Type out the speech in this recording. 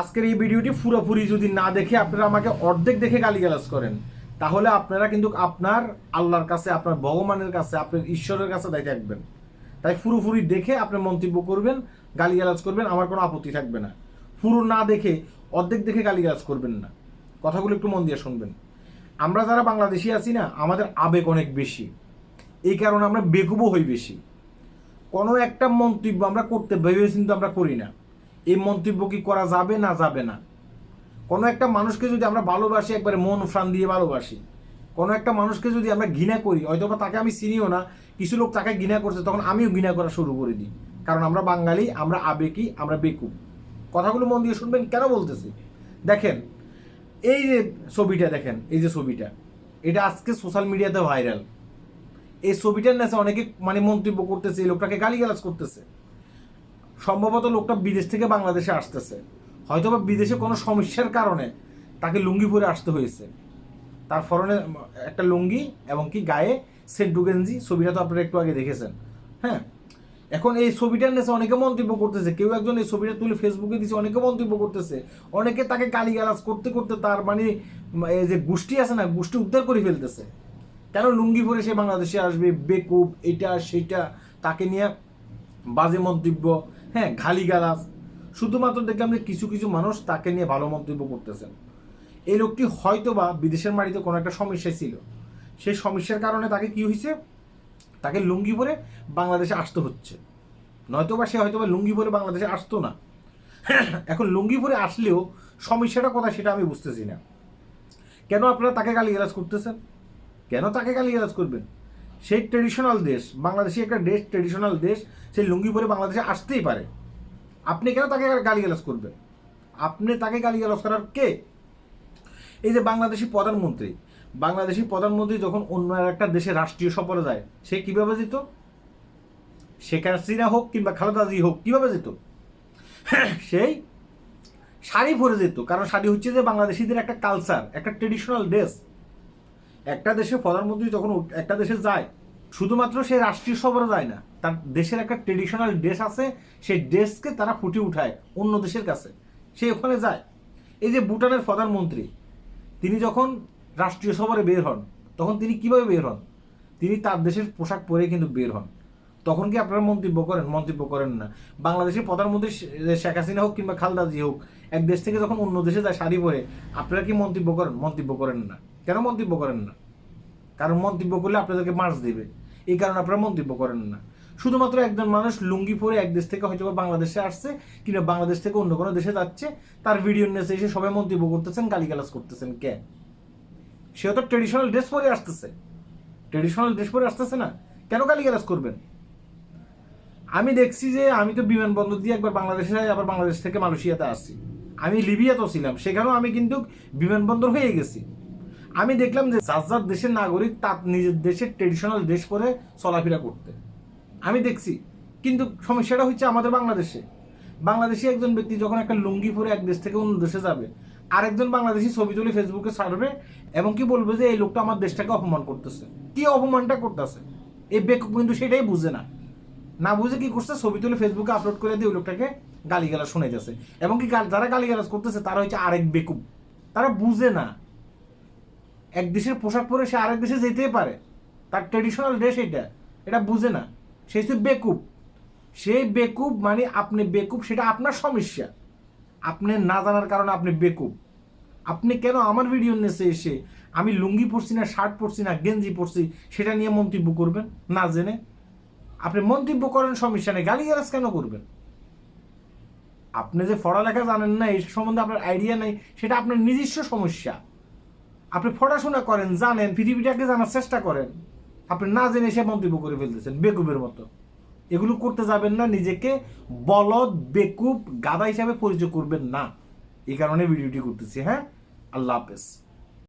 আজকের এই ভিডিওটি পুরোপুরি যদি না দেখে আপনারা আমাকে অর্ধেক দেখে গালিগালাজ করেন, তাহলে আপনারা কিন্তু আপনার আল্লাহর কাছে, আপনার ভগবানের কাছে, আপনার ঈশ্বরের কাছে দায়ী থাকবেন। তাই পুরোপুরি দেখে আপনি মন্তব্য করবেন, গালিগালাজ করবেন, আমার কোনো আপত্তি থাকবে না। পুরো না দেখে, অর্ধেক দেখে গালিগালাজ করবেন না। কথাগুলো একটু মন দিয়ে শুনবেন। আমরা যারা বাংলাদেশি আছি না, আমাদের আবেগ অনেক বেশি। এই কারণে আমরা বেকুবও হই বেশি। কোনো একটা মন্তব্য আমরা করতে ভেবে কিন্তু আমরা করি না। এই মন্তব্য কি করা যাবে না যাবে না? কোনো একটা মানুষকে যদি আমরা ভালোবাসি, একবারে মন প্রাণ দিয়ে ভালোবাসি। কোনো একটা মানুষকে যদি আমরা ঘৃণা করি হয়তো বা তাকে আমি চিনিও না, কিছু লোক তাকে ঘৃণা করছে, তখন আমিও ঘৃণা করা শুরু করে দিই। কারণ আমরা বাঙালি, আমরা আবেগী, আমরা বেকুব। কথাগুলো মন দিয়ে শুনবেন, কেন বলতেছি? দেখেন, এই যে ছবিটা দেখেন, এই যে ছবিটা, এটা আজকে সোশ্যাল মিডিয়াতে ভাইরাল এই ছবিটার নেশে অনেকে মানে মন্তব্য করতেছে, এই লোকটাকে গালিগালাজ করতেছে। সম্ভবত লোকটা বিদেশ থেকে বাংলাদেশে আসতেছে। হয়তো বা বিদেশে কোনো সমস্যার কারণে তাকে লুঙ্গি পরে আসতে হয়েছে। তার ফরনে একটা লুঙ্গি এবং কি গায়ে সেন্টু গেঞ্জি ছবিটা তো আপনারা একটু আগে দেখেছেন। হ্যাঁ? এখন এই ছবিটার নেশে অনেকে মন্তব্য করতেছে, কেউ একজন এই ছবিটা তুলে ফেসবুকে দিচ্ছে অনেকে মন্তব্য করতেছে। অনেকে তাকে গালিগালাজ করতে করতে তার মানে এই যে গোষ্ঠী আছে না, গোষ্ঠী উদ্ধার করে ফেলতেছে। কেন লুঙ্গি পরে সে বাংলাদেশে আসবে, বেকুব, এটা, সেটা, তাকে নিয়ে বাজে মন্তব্য হ্যাঁ গালি গালাজ শুধুমাত্র দেখলাম যে কিছু কিছু মানুষ তাকে নিয়ে ভালো মন্তব্য করতেছেন। এই লোকটি হয়তো বা বিদেশের মাটিতে কোনো একটা সমস্যা ছিল। সেই সমস্যার কারণে তাকে কি হয়েছে? তাকে লুঙ্গি পরে বাংলাদেশে আসতে হচ্ছে। নয়তো বা সে হয়তো বা লুঙ্গি পরে বাংলাদেশে আসতো না। এখন লুঙ্গি পরে আসলেও সমস্যাটা কোথায় সেটা আমি বুঝতেছি না। কেন আপনারা তাকে গালিগালাজ করতেছেন? কেন তাকে গালিগালাজ করবেন? সেই ট্রেডিশনাল দেশ, বাংলাদেশি একটা দেশ ট্রেডিশনাল দেশ, সেই লুঙ্গি পরে বাংলাদেশে আসতেই পারে। আপনি কেন তাকে গালিগালাজ করবেন? আপনি তাকে গালিগালাজ করার কে? এই যে বাংলাদেশি প্রধানমন্ত্রী বাংলাদেশি প্রধানমন্ত্রী যখন অন্য একটা দেশে রাষ্ট্রীয় সফরে যায়, সে কীভাবে যেত শেখ হাসিনা হোক কিংবা খালেদা জি হোক, কীভাবে যেত সেই শাড়ি পরে যেত কারণ শাড়ি হচ্ছে যে বাংলাদেশিদের একটা কালচার একটা ট্রেডিশনাল ড্রেস একটা দেশের প্রধানমন্ত্রী যখন একটা দেশে যায়, শুধুমাত্র সে রাষ্ট্রীয় সফরে যায় না, তার দেশের একটা ট্রেডিশনাল ড্রেস আছে, সেই ড্রেসকে তারা ফুটে উঠায় অন্য দেশের কাছে। সে ওখানে যায়। এই যে ভুটানের প্রধানমন্ত্রী, তিনি যখন রাষ্ট্রীয় সফরে বের হন, তখন তিনি কীভাবে বের হন? তিনি তার দেশের পোশাক পরে কিন্তু বের হন। তখন কি আপনারা মন্তব্য করেন? মন্তব্য করেন না। বাংলাদেশের প্রধানমন্ত্রী শেখ হাসিনা হোক কিংবা খালদা জি হোক, এক দেশ থেকে যখন অন্য দেশে যায় শাড়ি পরে, আপনারা কি মন্তব্য করেন? মন্তব্য করেন না। কেন মন্তব্য করেন না? কারণ মন্তব্য করলে আপনাদেরকে মার্চ দেবে। এই কারণে আপনারা মন্তব্য করেন না। শুধুমাত্র একজন মানুষ লুঙ্গি পরে এক দেশ থেকে হয়তো বাংলাদেশে আসছে কিংবা বাংলাদেশ থেকে অন্য কোনো দেশে যাচ্ছে, তার ভিডিও নিয়ে এসে সবাই মন্তব্য করতেছেন, গালিগালাজ করতেছেন কে? সেও তো ট্রেডিশনাল ড্রেস পরে আসতেছে। ট্রেডিশনাল ড্রেস পরে আসতেছে না? কেন গালিগালাজ করবেন? আমি দেখছি যে আমি তো বিমানবন্দর দিয়ে একবার বাংলাদেশে যাই, আবার বাংলাদেশ থেকে মালয়েশিয়াতে আসছি আমি লিবিয়াতেও ছিলাম, সেখানেও আমি কিন্তু বিমানবন্দর হয়ে গেছি। আমি দেখলাম যে যার যার দেশের নাগরিক তার নিজের দেশের ট্রেডিশনাল ড্রেস পরে চলাফেরা করতে। আমি দেখছি। কিন্তু সমস্যাটা হচ্ছে আমাদের বাংলাদেশে। বাংলাদেশি একজন ব্যক্তি যখন একটা লুঙ্গি পরে এক দেশ থেকে অন্য দেশে যাবে, আরেকজন বাংলাদেশি ছবি তুলে ফেসবুকে ছাড়বে এবং কি বলবে যে, এই লোকটা আমার দেশটাকে অপমান করতেছে। কি অপমানটা করতেছে? এই বেকুব কিন্তু সেটাই বুঝে না। না বুঝে কি করছে? ছবি তুলে ফেসবুকে আপলোড করে দিয়ে ওই লোকটাকে গালিগালাজ শুনে যাচ্ছে এবং কি যারা গালিগালাজ করতেছে, তারা হচ্ছে আরেক বেকুব। তারা বুঝে না। এক দেশের পোশাক পরে সে আরেক দেশে যেতেই পারে। তার ট্রেডিশনাল ড্রেস এটা। এটা বুঝে না। সে হচ্ছে বেকুব। সেই বেকুব মানে আপনি বেকুব, সেটা আপনার সমস্যা। আপনি না জানার কারণে আপনি বেকুব। আপনি কেন আমার ভিডিও নেছে এসে আমি লুঙ্গি পরছি না শার্ট পরছি না, গেঞ্জি পরছি, সেটা নিয়ে মন্তব্য করবেন? না জেনে? আপনি মন্তব্য করেন, সমস্যা নেই। গালিগালাজ কেন করবেন? আপনি যে পড়ালেখা জানেন না, এই সম্বন্ধে আপনার আইডিয়া নেই, সেটা আপনার নিজস্ব সমস্যা। আপনি পড়াশোনা করেন, জানেন, পৃথিবীটাকে জানার চেষ্টা করেন। আপনি না জেনে সে মন্তব্য করে ফেলতেছেন, বেকুবের মতো। এগুলো করতে যাবেন না, নিজেকে বলদ, বেকুব, গাদা হিসাবে পরিচয় করবেন না। এই কারণে ভিডিওটি করতেছি হ্যাঁ? আল্লাহ হাফেজ।